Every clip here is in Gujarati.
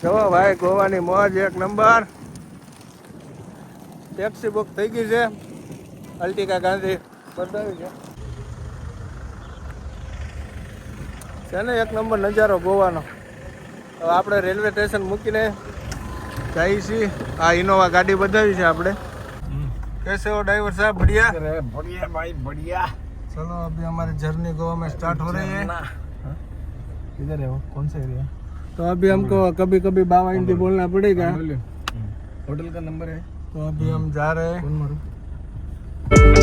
જવો ભાઈ ગોવાની મોજ એક નંબર ટેક્સી બુક થઈ ગઈ છે અલ્ટિકા ગાંધી બતાવી છે છે ને એક નંબર નજારો ગોવાનો હવે આપણે રેલવે સ્ટેશન મૂકીને જઈએ છીએ આ ઇનોવા ગાડી બતાવી છે આપણે कैसे हो ड्राइवर साहब बढ़िया अरे बढ़िया भाई बढ़िया चलो अभी हमारी जर्नी गोवा में स्टार्ट हो रही है किधर है वो कौन सा एरिया तो अभी हमको कभी कभी बाबा हिंदी बोलना पड़ेगा होटल का नंबर है तो अभी हम जा रहे हैं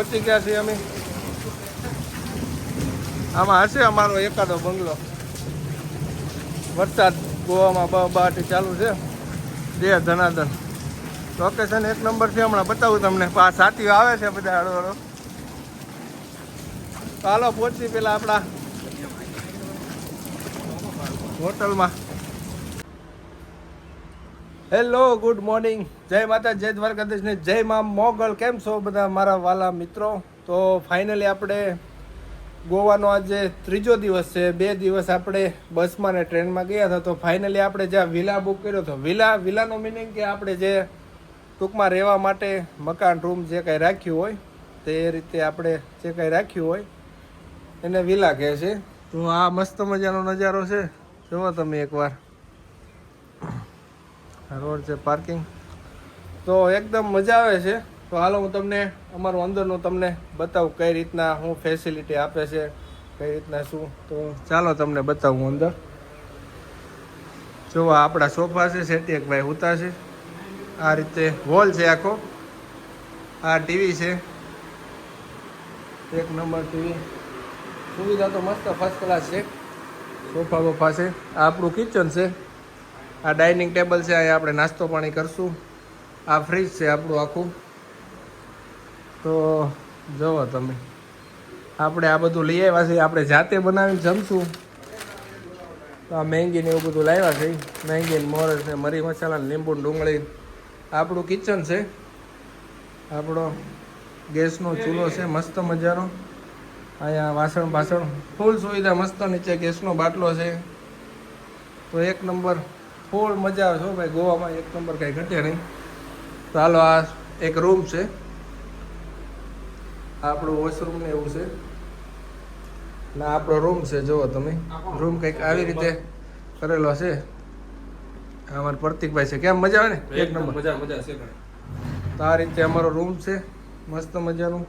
પહોંચી ગયા છીએ અમે. આમાં હશે અમારો એકાદો બંગલો. વરસાદ ગોવામાં બહાટી ચાલુ છે. જે ધનાધન લોકેશન એક નંબર છે, હમણાં બતાવું તમને. આ સાથીઓ આવે છે બધા હળો હળો. ચાલો પહોંચી પેલા આપણા. હોટલમાં. હેલો ગુડ મોર્નિંગ જય માતા, જય દ્વારકાધીશ ને જય મા મોગલ. કેમ છો બધા મારા વાલા મિત્રો? તો ફાઇનલી આપણે ગોવાનો આજે ત્રીજો દિવસ છે. બે દિવસ આપણે બસમાં ને ટ્રેનમાં ગયા હતા. તો ફાઇનલી આપણે જ્યાં વિલા બુક કર્યો હતો. વિલા વિલાનો મિનિંગ કે આપણે જે ટૂંકમાં રહેવા માટે મકાન રૂમ જે કંઈ રાખ્યું હોય, તે રીતે આપણે જે કંઈ રાખ્યું હોય, એને વિલા કહે છે. તો આ મસ્ત મજાનો નજારો છે. જુઓ તમે એકવાર. રોડ છે પાર્કિંગ. તો એકદમ મજા આવે છે. તો હાલો હું તમને અમારું અંદરનું તમને બતાવું કઈ રીતના શું ફેસિલિટી આપે છે, કઈ રીતના શું. તો ચાલો તમને બતાવું અંદર. જો આપણા સોફા છે સેટિયકભાઈ હુતા છે. આ રીતે હોલ છે આખો. આ ટીવી છે. એક નંબર ટીવી સુવિધા તો મસ્ત ફર્સ્ટ ક્લાસ છે. સોફા બોફા છે. આ આપણું કિચન છે. આ ડાઇનિંગ ટેબલ છે, અહીંયા આપણે નાસ્તો પાણી કરશું. આ ફ્રીજ છે આપણું આખું. તો જુઓ તમે. આપણે આ બધું લઈ આવ્યા છીએ, આપણે જાતે બનાવીને જમશું. તો આ મેંગી ને એવું બધું લાવ્યા છે. મેંગી ને મોરસ ને મરી મસાલા લીંબુ ડુંગળી. આપણું કિચન છે. આપણો ગેસનો ચૂલો છે, મસ્ત મજાનો. અહીંયા વાસણ બાસણ ફૂલ સુવિધા મસ્ત નીચે ગેસનો બાટલો છે. તો એક નંબર ફૂલ મજા આવે છે ભાઈ ગોવામાં એક નંબર કાંઈ ઘટે નહીં. તો હાલો આ એક રૂમ છે. આપણું વોશરૂમ ને એવું છે. ના આપણો રૂમ છે જુઓ તમે. રૂમ કંઈક આવી રીતે કરેલો છે. અમારા પ્રતિકભાઈ છે. કેમ મજા આવે ને? એક નંબર મજા મજા છે તો આ રીતે અમારો રૂમ છે. મસ્ત મજાનું.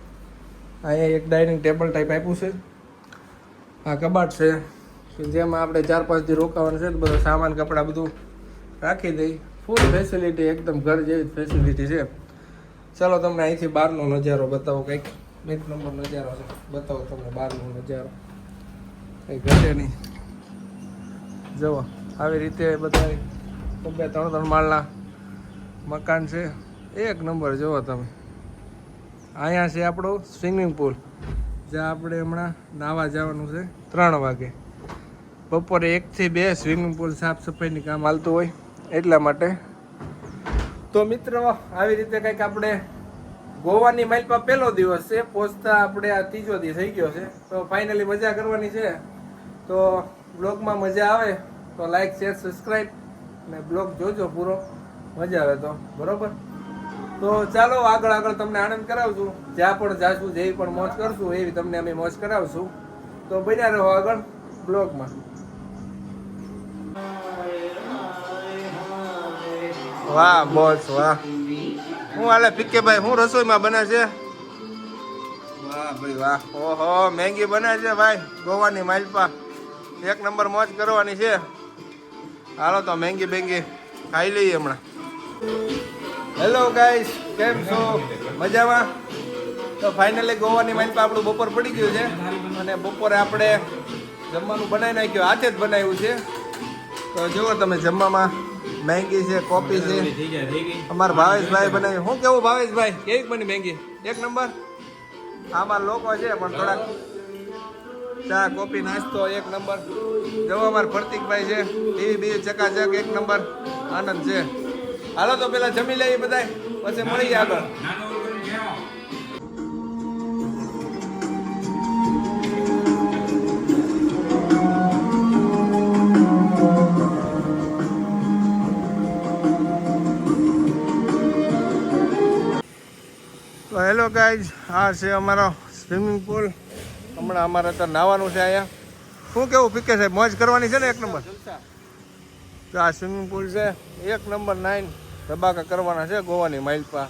અહીંયા એક ડાઇનિંગ ટેબલ ટાઈપ આપ્યું છે. આ કબાટ છે. કે જેમાં આપણે ચાર પાંચ દી રોકાવાનું છે બધો સામાન કપડાં બધું રાખી દઈ. ફૂલ ફેસિલિટી એકદમ ઘર જેવી ફેસિલિટી છે. ચાલો તમને અહીંથી બહારનો નજારો બતાવો કંઈક. એક નંબર નજારો છે. બતાવો તમને બહારનો નજારો. કંઈ ઘટે નહીં. જુઓ, આવી રીતે બધા બે ત્રણ ત્રણ માળના મકાન છે. એક નંબર જુઓ તમે. અહીંયા છે આપણો સ્વિમિંગ પુલ જ્યાં આપણે હમણાં નાવા જવાનું છે ત્રણ વાગે. બપોરે એકથી બે સ્વિમિંગ પુલ સાફ સફાઈની કામ હાલતું હોય. એટલા માટે? તો મિત્રો, આવી રીતે કંઈક આપણે ગોવાની માઇલ પર પહેલો દિવસ છે, પહોંચતા આપણે આ ત્રીજો દિવસ થઈ ગયો છે. તો ફાઇનલી મજા કરવાની છે. તો બ્લોગમાં મજા આવે, તો લાઈક શેર સબસ્ક્રાઈબ અને બ્લોગ જોજો પૂરો. મજા આવે તો, બરોબર? તો ચાલો આગળ આગળ તમને આનંદ કરાવશું. જ્યાં પણ જાશું, જેવી પણ મોજ કરશું, એવી તમને અમે મોજ કરાવશું. તો બન્યા રહો આગળ બ્લોગમાં વાહ બોસ વાહ. હું હાલે પીકે ભાઈ હું રસોઈમાં બને છે? વાહ ભાઈ વાહ. ઓહો મેંગી બને છે ભાઈ ગોવાની માલપા. એક નંબર મોજ કરવાની છે. હાલો તો મેંગી બેંગી ખાઈ લઈએ હમણાં. હેલો ગાઈસ કેમ છો? મજામાં? તો ફાઇનલી ગોવાની માલપા આપણું બપોર પડી ગયું છે. અને બપોરે આપણે જમવાનું બનાવી નાખ્યું. હાથે જ બનાવ્યું છે. તો જુઓ તમે જમવામાં. મેંગી છે કોપી છે. અમારા ભાવેશભાઈ બનાવી. શું કેવું ભાવેશભાઈ? કેવી બની મેંગી? એક નંબર? આમાં લોકો છે પણ થોડાક ચા કોપી નાસ્તો એક નંબર. જવો અમાર ભરતીકભાઈ છે. ટીવી બી ચકાચક એક નંબર. આનંદ છે. હાલો તો પેલા જમી લઈએ બધાય. પછી મળીએ આગળ. તો હેલો ગાઈઝ, આ છે અમારો સ્વિમિંગ પુલ. હમણાં અમારે અત્યારે નાવાનું છે અહીંયા. શું કેવું પીકે સાહેબ, મોજ કરવાની છે ને એક નંબર? તો આ સ્વિમિંગ પુલ છે, એક નંબર નાઇન ધબાકા કરવાના છે ગોવાની માઇલપા.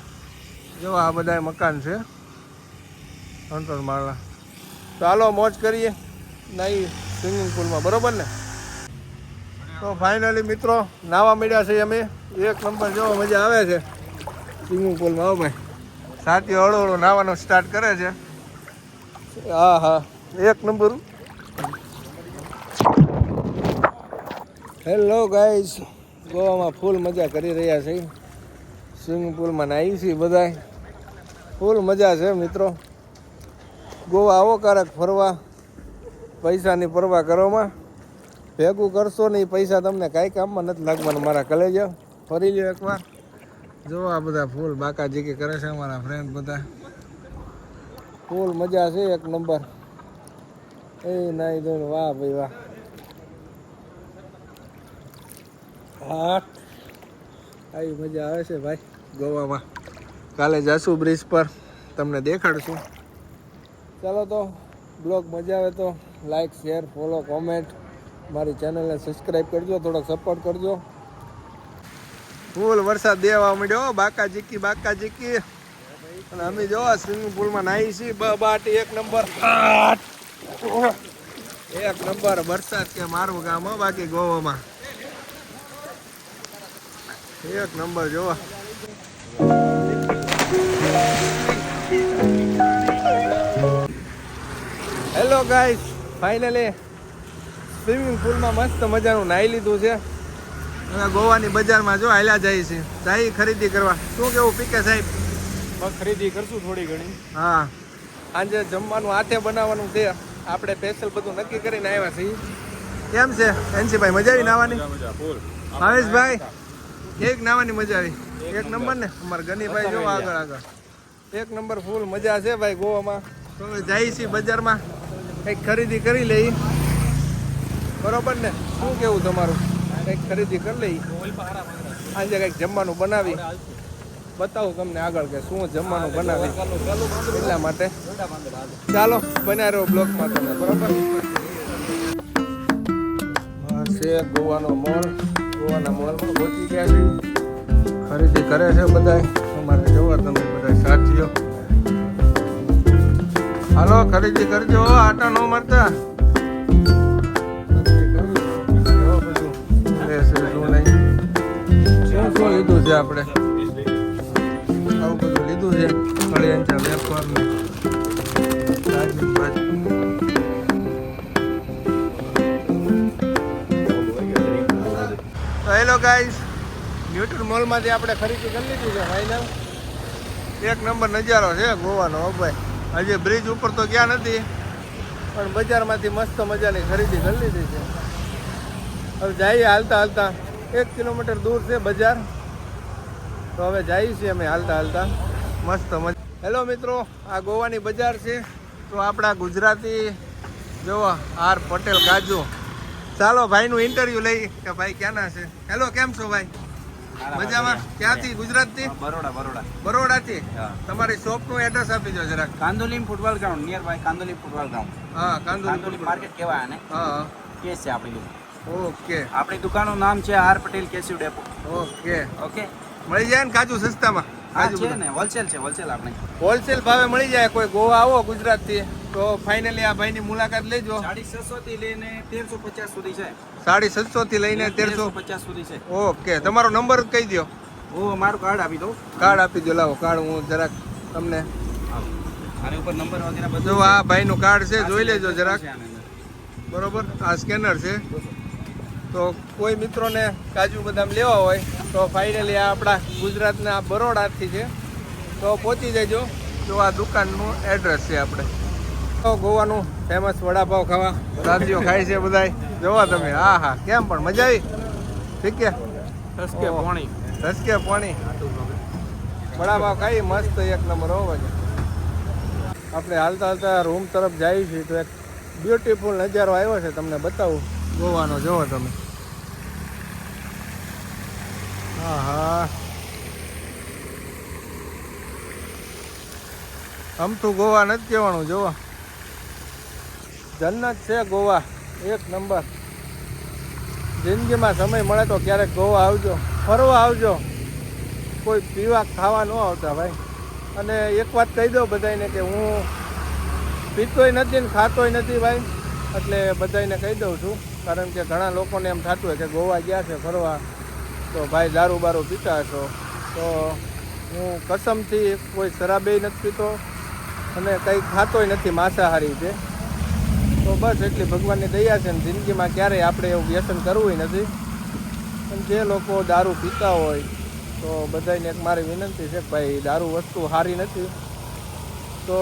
જેવા આ બધા મકાન છે. અંતર માળા તો હાલો, મોજ કરીએ. નહીં સ્વિમિંગ પુલમાં, બરાબર ને? તો ફાઇનલી મિત્રો, નાવા મળ્યા છે અમે. એક નંબર, જોવા, મજા આવે છે. સ્વિમિંગ પુલમાં આવો ભાઈ. સાથીઓ હળો હળો નાવાનું સ્ટાર્ટ કરે છે. હા હા. એક નંબર હેલો ગાઈઝ ગોવામાં ફૂલ મજા કરી રહ્યા છે. સ્વિમિંગ પુલમાં નાહી છીએ બધા ફૂલ મજા છે, મિત્રો. ગોવા આવો કારક ફરવા. પૈસાની પરવા કરવામાં. ભેગું કરશો નહીં, પૈસા તમને કાંઈ કામમાં નથી લાગવાનું મારા કલેજા. ફરી લો એકવાર. જો આ બધા ફૂલ બાકાજી કે કરે છે અમારા ફ્રેન્ડ બધા. ફૂલ મજા છે એક નંબર. એ નાઈ ધોઈને વાહ ભાઈ વાહ. આવી મજા આવે છે ભાઈ ગોવામાં. કાલે જાશું બ્રિજ પર. તમને દેખાડશું. ચાલો તો બ્લોગ મજા આવે તો લાઈક શેર ફોલો કોમેન્ટ મારી ચેનલને સબસ્ક્રાઈબ કરજો, થોડોક સપોર્ટ કરજો. ફૂલ વરસાદ દેવા મળ્યો બાકા જીકી બાકા જીકી અને અમે જો સ્વિમિંગ પુલમાં નાહી છીએ. બ, બાટી, એક નંબર. એક નંબર. વરસાદ કે મારું ગામ બાકી ગોવામાં. એક નંબર, જોવા. હેલો ગાઈસ ફાઇનલી સ્વિમિંગ પુલમાં મસ્ત મજાનું નાહી લીધું છે. હવે ગોવાની બજારમાં જો હાલ્યા જાય છે. જાય ખરીદી કરવા. શું કેવું પીકે સાહેબ? ખરીદી કરશું થોડી ઘણી. હા. આજે જમવાનું હાથે બનાવવાનું છે. આપણે સ્પેશિયલ બધું નક્કી કરીને આવ્યા છીએ. કેમ છે? એનસીભાઈ મજા આવી નાવાની? ફૂલ. ભાવેશભાઈ એક નાવાની મજા આવી. એક નંબર ને? અમારા ગનીભાઈ જો આગળ આગળ. એક નંબર ફૂલ મજા છે ભાઈ ગોવામાં. તો જાય જઈએ છીએ બજારમાં. કંઈક ખરીદી કરી લઈ બરોબર ને? શું કેવું તમારું? કંઈક ખરીદી કરી લઈ. આજે કંઈક જમવાનું બનાવી. બતાવું તમને આગળ કે શું જમવાનું બનાવી. એટલા માટે. ચાલો, બન્યા રહો બ્લોકમાં તમે, બરોબર? છે ગોવાનો મોલ. ગોવાના મોલમાં પહોંચી ગયા છે. ખરીદી કરે છે બધા અમારે જવા તમે બધા સાથીઓ. હાલો, ખરીદી કરજો આટા નો મારતા. છે આપણે. આવું બધું લીધું છે. ફળિયા વેપારનું હેલો ગાઈસ. ન્યુટ્રલ મોલમાંથી આપણે ખરીદી કરી લીધી છે ફાઇનલ એક નંબર નજારો છે ગોવાનો ભાઈ. હજી બ્રિજ ઉપર તો ગયા નથી, પણ બજારમાંથી મસ્ત મજાની ખરીદી કરી લીધી છે. હવે જઈએ હાલતા હાલતા. એક કિલોમીટર દૂર છે બજાર. તો હવે જઈએ છીએ અમે હાલતા હાલતા. મસ્ત મજા હેલો મિત્રો આ ગોવાની બજાર છે. તો આપણા ગુજરાતી જો આર પટેલ ગાજુ. ચાલો ભાઈનું ઇન્ટરવ્યુ લઈ કે ભાઈ ક્યાંના છે? હેલો કેમ છો ભાઈ? મજામાં. ક્યાંથી? ગુજરાતથી? બરોડા બરોડા. બરોડાથી. તમારી શોપનું એડ્રેસ આપી દો જરાક. Candolim football ground near by Candoli football ground હા કાંદોલીમ કાંદોલી માર્કેટ કેવાય આને. હા કેસ છે આપણી ઓકે. આપણી દુકાનનું નામ છે R Patel cashew depot. Okay. Okay? મળી જાય ને કાજુ સસ્તામાં. કાજુ છે ને હોલસેલ છે હોલસેલ આપણે. હોલસેલ ભાવે મળી જાય. કોઈ ગોવા આવો ગુજરાતથી તો ફાઇનલી આ ભાઈની મુલાકાત લેજો. સાડી છસો થી લઈને તેરસો પચાસ સુધી છે. સાડી છસો થી લઈને તેરસો પચાસ સુધી છે. ઓકે તમારો નંબર કહી દો હું મારું કાર્ડ આપી દઉં. કાર્ડ આપી દો લાવો. કાર્ડ હું જરાક તમને આની ઉપર નંબર વગેરે બધું જો આ ભાઈનું કાર્ડ છે જોઈ લેજો જરાક. બરોબર? આ સ્કેનર છે. તો કોઈ મિત્રોને કાજુ બદામ લેવા હોય તો ફાઇનલી આ આપણા ગુજરાતના બરોડાથી છે. તો પહોંચી જજો. જો આ દુકાનનું એડ્રેસ છે આપણે. તો ગોવાનું ફેમસ વડાપાવ ખાવા. રાજીઓ ખાય છે બધાય. જોવા તમે. હા હા. કેમ પણ મજા આવી? ઠીક છે? ધસકે. પાણી. રસકે પાણી. વડાપાવ ખાઈ મસ્ત એક નંબર હોવો છે આપણે હાલતા હાલતા રૂમ તરફ જઈએ છીએ તો એક બ્યુટીફુલ નજારો આવ્યો છે તમને બતાવું. ગોવાનો જોવો તમે. હા હા અમથું ગોવા નથી કહેવાનું, જોવો. જન્નત છે ગોવા, એક નંબર. જિંદગીમાં સમય મળે તો ક્યારેક ગોવા આવજો, ફરવા આવજો. કોઈ પીવા ખાવા ન આવતા ભાઈ. અને એક વાત કહી દઉં બધાને કે હું પીતોય નથી ને ખાતોય નથી ભાઈ, એટલે બધાને કહી દઉં છું. કારણ કે ઘણા લોકોને એમ થતું હોય કે ગોવા ગયા છે ફરવા, તો ભાઈ દારૂ બારૂ પીતા હશો. તો હું કસમથી કોઈ શરાબે નથી પીતો અને કંઈ ખાતોય નથી માંસાહારી છે તો બસ એટલી ભગવાનની દયા છે ને જિંદગીમાં ક્યારેય આપણે એવું વ્યસન કરવું નથી. અને જે લોકો દારૂ પીતા હોય, તો બધાને એક મારી વિનંતી છે કે ભાઈ દારૂ વસ્તુ સારી નથી. તો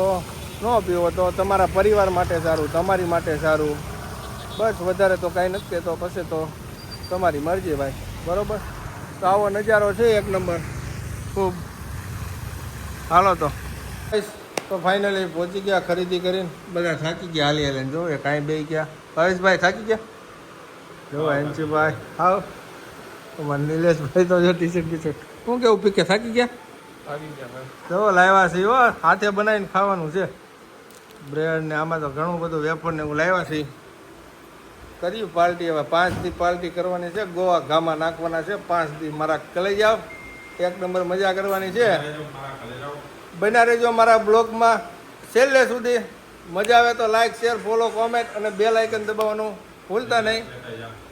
ન પીવો તો તમારા પરિવાર માટે સારું, તમારી માટે સારું. બસ વધારે તો કાંઈ નથી કહેતો પછી તો તમારી મરજી ભાઈ. બરોબર? તો આવો નજારો છે એક નંબર. ખૂબ. હાલો તો. તો ફાઇનલી પહોંચી ગયા ખરીદી કરીને. બધા થાકી ગયા હાલી હાલીને. જો એ કાંઈ બે ગયા. ભાવેશભાઈ થાકી ગયા? જો એનસીભાઈ તમારે નિલેશભાઈ તો જો ટી શર્ટ ટી શર્ટ શું કેવું પીકે થાકી ગયા? આવી ગયા જો લાવ્યા છે હો. હાથે બનાવીને ખાવાનું છે. બ્રેડ ને આમાં તો ઘણું બધું વેફર ને એવું લાવ્યા છે. કર્યું પાર્ટી હવે પાંચ દી પાર્ટી કરવાની છે ગોવા ગામાં નાખવાના છે પાંચ દી મારા કલે જાવ એક નંબર મજા કરવાની છે. બન્યા રહેજો મારા બ્લોગમાં. છેલ્લે સુધી મજા આવે તો લાઈક શેર ફોલો કોમેન્ટ અને બે લાઇકન દબાવવાનું ભૂલતા નહીં.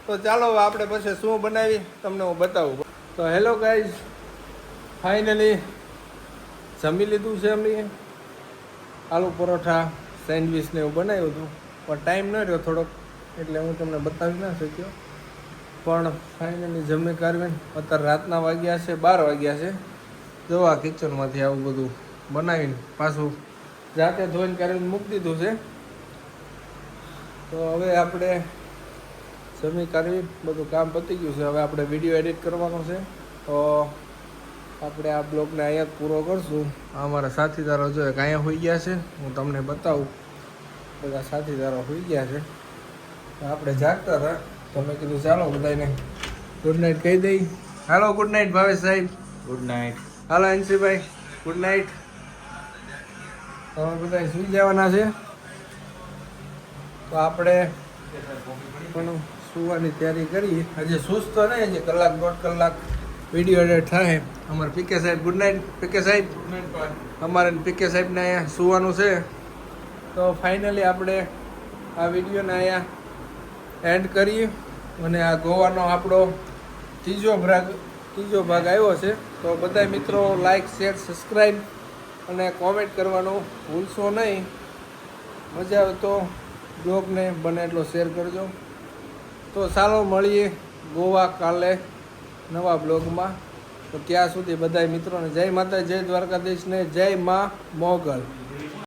તો ચાલો આપણે પછી શું બનાવી તમને હું બતાવું. તો હેલો ગાઈઝ ફાઇનલી જમી લીધું છે અમે. આલુ પરોઠા સેન્ડવિચ ને એવું બનાવ્યું હતું. પણ ટાઈમ ન રહ્યો થોડોક. એટલે હું તમને બતાવી ના શક્યો. પણ ફાઇનલી જમી કાઢવીને અત્યારે રાતના વાગ્યા છે, બાર વાગ્યા છે. જો આ કિચનમાંથી આવું બધું બનાવીને પાછું જાતે ધોઈને કાઢીને મૂકી દીધું છે. તો હવે આપણે જમી કાઢવી બધું કામ પતી ગયું છે. હવે આપણે વીડિયો એડિટ કરવાનો છે. તો આપણે આ બ્લોગને અહીંયા પૂરો કરશું. અમારા સાથીદારો જો એક હોઈ ગયા છે, હું તમને બતાવું. બધા સાથીદારો હોઈ ગયા છે. આપણે જાગતા હતા. તો મેં કીધું ચાલો બધાને ગુડ નાઇટ કહી દઈ. હાલો ગુડ નાઇટ ભાવેશ સાહેબ. ગુડ નાઇટ હાલો અંશીભાઈ ગુડ નાઇટ તમે બધા સુઈ જવાના છે? તો આપણે પણ સુવાની તૈયારી કરી હજી સુસ્ત તો નહીં હજી કલાક દોઢ કલાક વીડિયો એડિટ થાય. અમારે પીકે સાહેબ ગુડ નાઇટ પીકે સાહેબ. અમારે પીકે સાહેબને અહીંયા સુવાનું છે. તો ફાઇનલી આપણે આ વિડીયોને અહીંયા એન્ડ કરીએ. અને આ ગોવાનો આપણો ત્રીજો ભાગ ત્રીજો ભાગ આવ્યો છે. તો બધા મિત્રો લાઈક શેર સબસ્ક્રાઈબ અને કોમેન્ટ કરવાનું ભૂલશો નહીં. મજા આવે તો બ્લોગને બને એટલો શેર કરજો. તો ચાલો મળીએ ગોવા કાલે નવા બ્લોગમાં તો ત્યાં સુધી બધા મિત્રોને જય માતા જય દ્વારકાધીશને જય મા મોગલ.